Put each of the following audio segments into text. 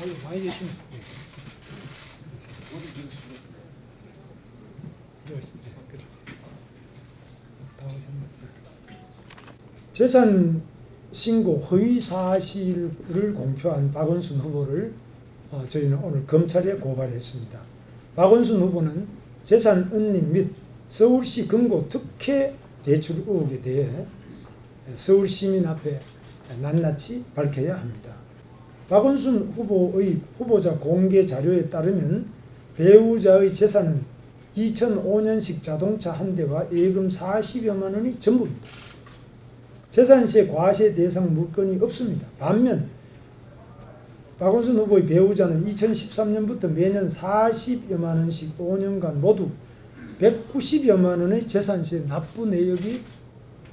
아유 많이 계시네. 오셨네. 재산 신고 허위 사실을 공표한 박원순 후보를 어, 저희는 오늘 검찰에 고발했습니다. 박원순 후보는 재산 은닉 및 서울시 금고 특혜 대출 의혹에 대해 서울 시민 앞에 낱낱이 밝혀야 합니다. 박원순 후보의 후보자 공개 자료에 따르면 배우자의 재산은 2005년식 자동차 한 대와 예금 40여만 원이 전부입니다. 재산세 과세 대상 물건이 없습니다. 반면 박원순 후보의 배우자는 2013년부터 매년 40여만 원씩 5년간 모두 190여만 원의 재산세 납부 내역이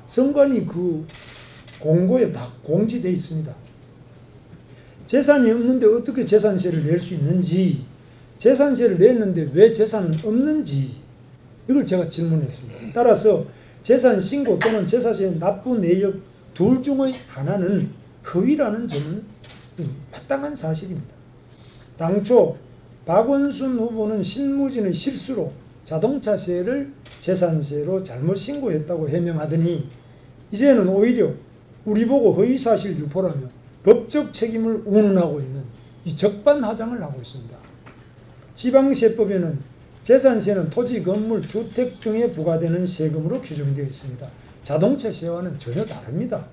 선관위 그 공고에 다 공지되어 있습니다. 재산이 없는데 어떻게 재산세를 낼 수 있는지, 재산세를 냈는데 왜 재산은 없는지, 이걸 제가 질문했습니다. 따라서 재산 신고 또는 재산세 납부 내역 둘 중의 하나는 허위라는 점은 마땅한 사실입니다. 당초 박원순 후보는 신무진의 실수로 자동차세를 재산세로 잘못 신고했다고 해명하더니 이제는 오히려 우리 보고 허위사실 유포라며 법적 책임을 운운하고 있는 이 적반하장을 하고 있습니다. 지방세법에는 재산세는 토지, 건물, 주택 등에 부과되는 세금으로 규정되어 있습니다. 자동차세와는 전혀 다릅니다.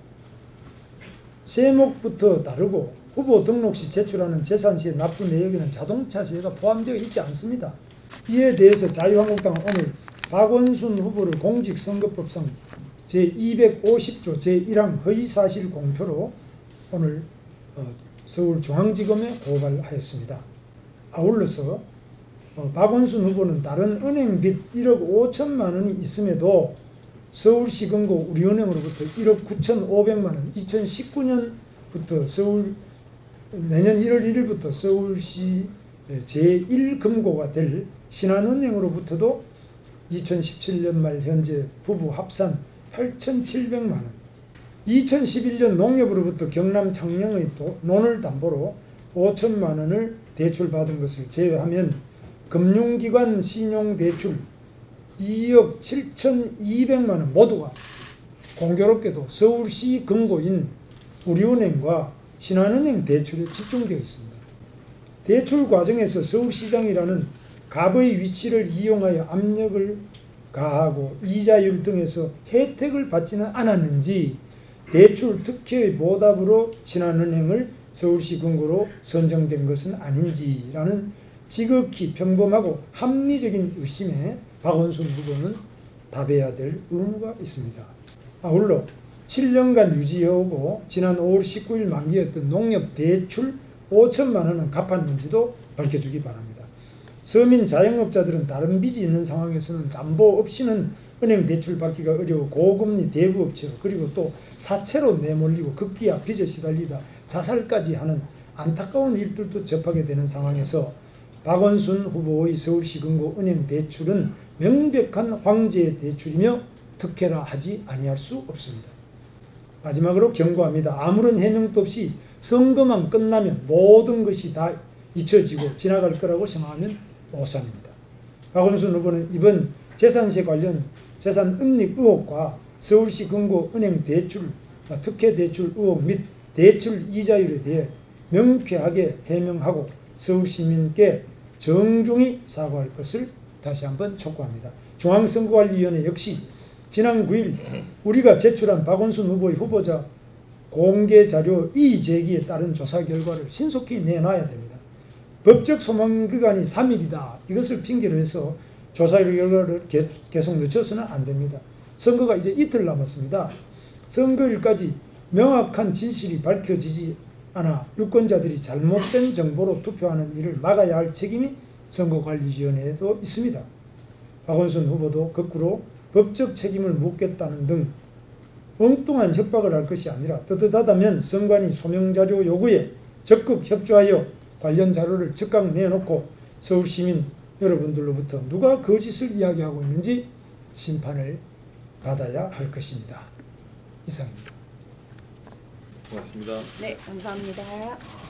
세목부터 다르고 후보 등록 시 제출하는 재산세 납부 내역에는 자동차세가 포함되어 있지 않습니다. 이에 대해서 자유한국당은 오늘 박원순 후보를 공직선거법상 제250조 제1항 허위사실 공표로 오늘 어, 서울중앙지검에 고발하였습니다. 아울러서 어, 박원순 후보는 다른 은행 빚 1억 5천만 원이 있음에도 서울시 금고 우리은행으로부터 1억 9천5백만 원 2019년부터 서울 내년 1월 1일부터 서울시 제1금고가 될 신한은행으로부터도 2017년 말 현재 부부 합산 8,700만 원 2011년 농협으로부터 경남 창녕의 논을 담보로 5천만 원을 대출받은 것을 제외하면 금융기관 신용대출 2억 7,200만 원 모두가 공교롭게도 서울시 금고인 우리은행과 신한은행 대출에 집중되어 있습니다. 대출 과정에서 서울시장이라는 갑의 위치를 이용하여 압력을 가하고 이자율 등에서 혜택을 받지는 않았는지 대출 특혜의 보답으로 신한은행을 서울시 금고로 선정된 것은 아닌지라는 지극히 평범하고 합리적인 의심에 박원순 후보는 답해야 될 의무가 있습니다. 아울러 7년간 유지해오고 지난 5월 19일 만기였던 농협 대출 5천만 원은 갚았는지도 밝혀주기 바랍니다. 서민 자영업자들은 다른 빚이 있는 상황에서는 담보 없이는 은행 대출 받기가 어려워 고금리 대부업체로 그리고 또 사채로 내몰리고 급기야 빚에 시달리다 자살까지 하는 안타까운 일들도 접하게 되는 상황에서 박원순 후보의 서울시 금고 은행 대출은 명백한 황제 대출이며 특혜라 하지 아니할 수 없습니다. 마지막으로 경고합니다. 아무런 해명도 없이 선거만 끝나면 모든 것이 다 잊혀지고 지나갈 거라고 생각하면 오산입니다. 박원순 후보는 이번 재산세 관련 재산 은닉 의혹과 서울시 금고 은행 대출 특혜 대출 의혹 및 대출 이자율에 대해 명쾌하게 해명하고 서울 시민께 정중히 사과할 것을 다시 한번 촉구합니다. 중앙선거관리위원회 역시 지난 9일 우리가 제출한 박원순 후보의 후보자 공개 자료 이의제기에 따른 조사 결과를 신속히 내놔야 됩니다. 법적 소망 기간이 3일이다. 이것을 핑계로 해서 조사 결과를 계속 늦춰서는 안 됩니다. 선거가 이제 이틀 남았습니다. 선거일까지 명확한 진실이 밝혀지지 않아 유권자들이 잘못된 정보로 투표하는 일을 막아야 할 책임이 선거관리위원회에도 있습니다. 박원순 후보도 거꾸로 법적 책임을 묻겠다는 등 엉뚱한 협박을 할 것이 아니라 뜨뜻하다면 선관위 소명자료 요구에 적극 협조하여 관련 자료를 즉각 내놓고 서울시민 여러분들로부터 누가 거짓을 이야기하고 있는지 심판을 받아야 할 것입니다. 이상입니다. 고맙습니다. 네, 감사합니다.